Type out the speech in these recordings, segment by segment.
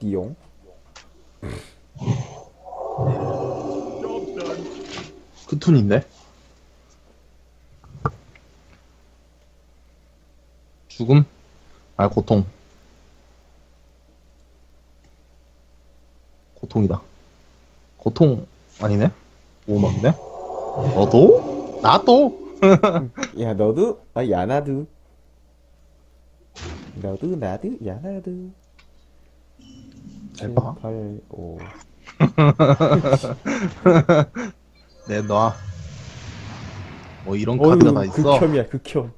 띠용. 크툰인데? 죽음? 아, 고통. 고통이다. 고통, 아니네? 오막네? 너도? 나도? 야 너도? 아 야 나도. 너도 나도 야 나도. 잘 봐. 8, 5. 내놔. 뭐 이런 카드가 다 있어? 극혐이야 극혐.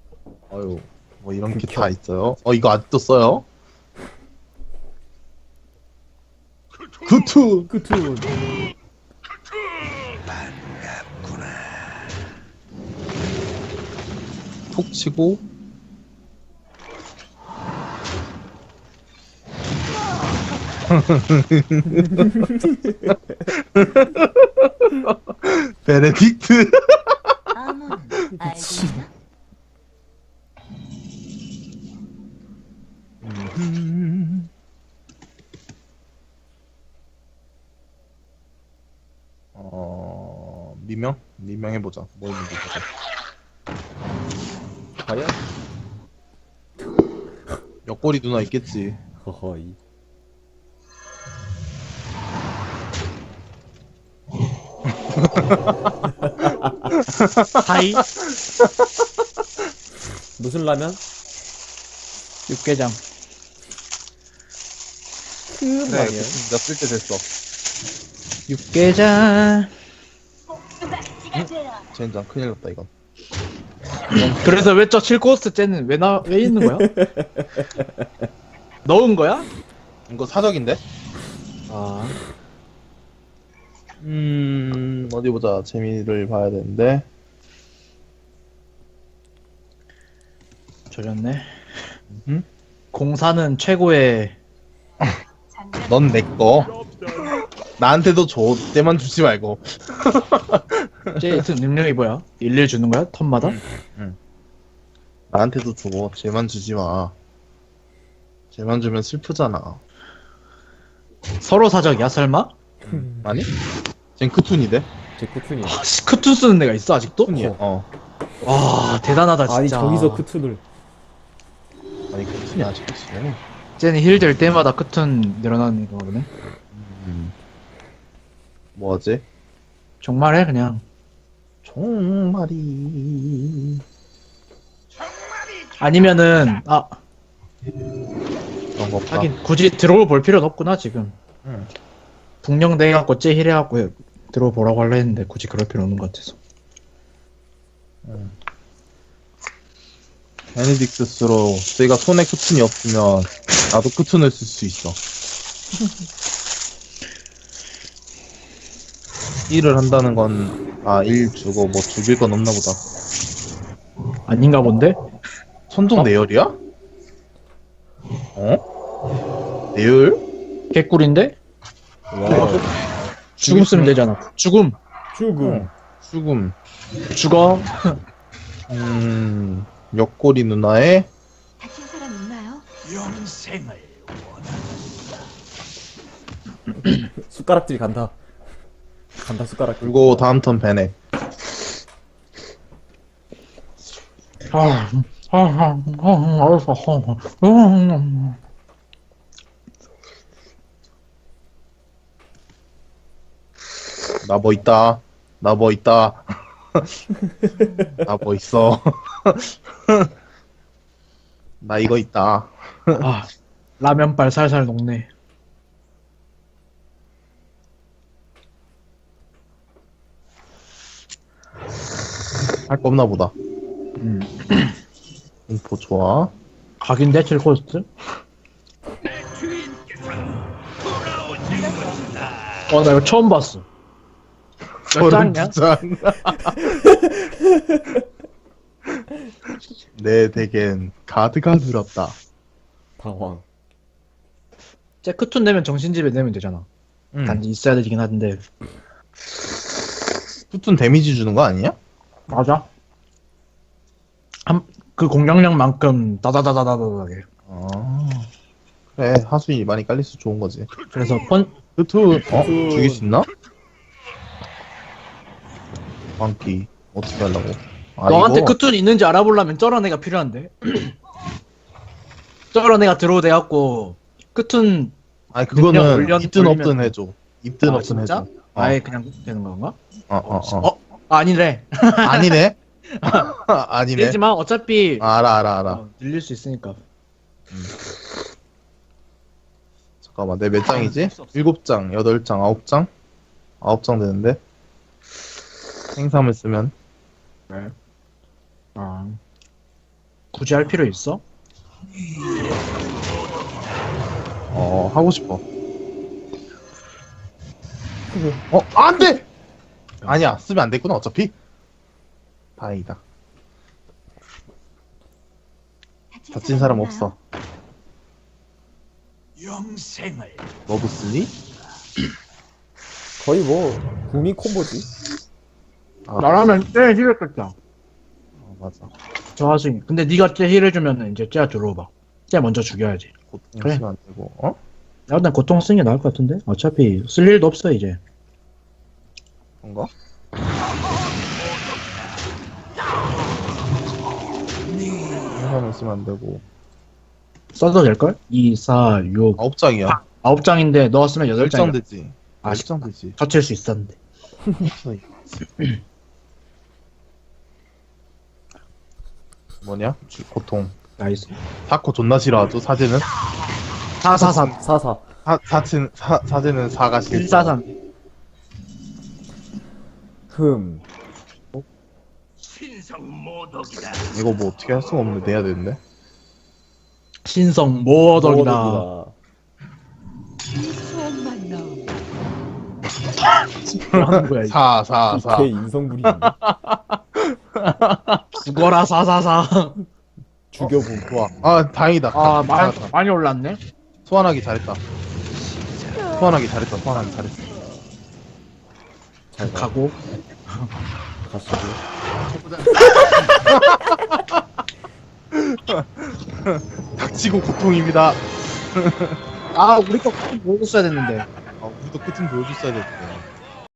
어유, 뭐 이런 게 다 있어요? 어, 이거 아직도 써요? 구투! 끝은. 톡 치고 베네딕트 알고 있나? 어 미명 미명 해보자 뭐 있는지 보자 과연? 옆구리 누나 있겠지 허허이. 하이 무슨 라면? 육개장 큰 그래 라면. 몇쓸 때 됐어 육개장 젠장 큰일 났다 이건 그래서 왜저 칠코스트 쟤는 왜 나 왜 있는 거야? 넣은 거야? 이거 사적인데? 아 음 어디 보자 재미를 봐야 되는데 조졌네 음? 공사는 최고의 넌 내꺼 나한테도 줘 때만 주지 말고 쟤 능력이 뭐야? 일일 주는 거야? 턴마다? 나한테도 줘 쟤만 주지 마 쟤만 주면 슬프잖아 서로 사적이야 설마? 아니? 쟨 크툰이대 제 쿠툰이. 아, 씨, 크툰 쓰는 데가 있어 아직도? 크툰이야 어 와 대단하다 진짜 아니 저기서 쿠툰을. 아니 크툰이 아직도 쓰네 쟤는 힐 될 때마다 크툰 늘어나는 거 보네 음. 뭐지? 정말 해 그냥 종말이 아니면은 아 그런 거 없다 하긴 굳이 들어올 볼 필요는 없구나 지금 응. 북령대 해갖고 쟤 힐해갖고 들어보라고 하려 했는데 굳이 그럴 필요 없는 것 같아서 베네딕트스로 저희가 손에 크툰이 없으면 나도 크툰을 쓸 수 있어 1을 한다는 건, 아, 1 주고 뭐 죽일 건 없나 보다. 아닌가 본데? 천둥 내열이야? 어? 내열? 개꿀인데? 와. 죽음 쓰면 되잖아 죽음 죽음. 죽음. 죽어 음, 옆구리 누나의 다친 사람 있나요? 숟가락질 간다. 간다 숟가락. 그리고 다음 턴 베네. 아, 아, 아, 아, 알았어. 아, 나 뭐 있다. 나 뭐 있다. 나 뭐 있어. 나 이거 있다. 아, 라면발 살살 녹네. 할 거 없나 보다. 음. 공포 좋아. 각인데 칠코스트? 어, 나 이거 처음 봤어. 몇 장이야? 짠. 내 덱엔 가드가 늘었다. 당황. 쟤 크툰 내면 정신집에 내면 되잖아. 응. 단지 있어야 되긴 한데. 푸툰 데미지 주는 거 아니야? 맞아. 한, 그 공격력만큼 다다다다다다하게. 아. 그래 하수인이 많이 깔릴수 좋은 거지 그래서 펀 크툰 어? 죽일 수 있나? 광기 어떻게 하려고 아, 너한테 이거? 그툰 있는지 알아보려면 저런 애가 필요한데. 저런 애가 들어오돼갖고 그툰 아니 능력 그거는 올려- 있든 올리면- 없든 해줘 있든 아, 없든 진짜? 해줘 어. 아예 그냥 되는 건가? 어, 어, 어. 어? 아니래. 아니네 아니네 되지만 어차피 아, 알아 알아 알아 어, 늘릴 수 있으니까. 잠깐만 내 몇 장이지? 없어, 없어. 7장, 8장, 9장? 9장 되는데 행삼을 쓰면 아. 굳이 할 필요 있어? 어 하고 싶어 어 안돼! 아니야 쓰면 안 됐구나 어차피 다행이다 다친 사람? 없어 너도 쓰니? 거의 뭐 국민 콤보지. 아, 나라면 쟤 힐했겠다. 어, 맞아 저 하수인. 근데 네가 쟤 힐해주면 이제 쟤가 들어오봐. 쟤 먼저 죽여야지. 고통 그래. 쓰면 안 되고 어? 야, 난 고통 쓰는 게 나을 것 같은데? 어차피 쓸 일도 없어, 이제. 그런가? 행삼을 쓰면 안 되고 써도 될걸? 2, 4, 6. 9장이야 9장인데 넣었으면 8장. 10장 되지 아, 10장 되지 터칠 수 있었는데. 뭐냐? 주- 고통 나이스. 사코 존나 싫어하죠 사제는? 443. 사사. 사, 사친, 사, 사제는 사가 싫어 143. 흠. 이거 뭐 어떻게 할 수가 없는데 내야 되는데 신성 모어덕이다. 모어덕이다. 수업만 나오고 뭐 하는 거야, 이거. 4 4 4걔 인성부리인데. 죽어라, 444. 죽여봄. 좋아 아 다행이다 아, 다- 많이, 다. 많이 올랐네? 소환하기 잘했다 소환하기 잘했다 소환하기 잘했어 잘 가. 가고. 가시고. 닥치고 고통입니다 아, 우리 거 써야 됐는데. 아 우리도 끝은 보여줬어야 됐는데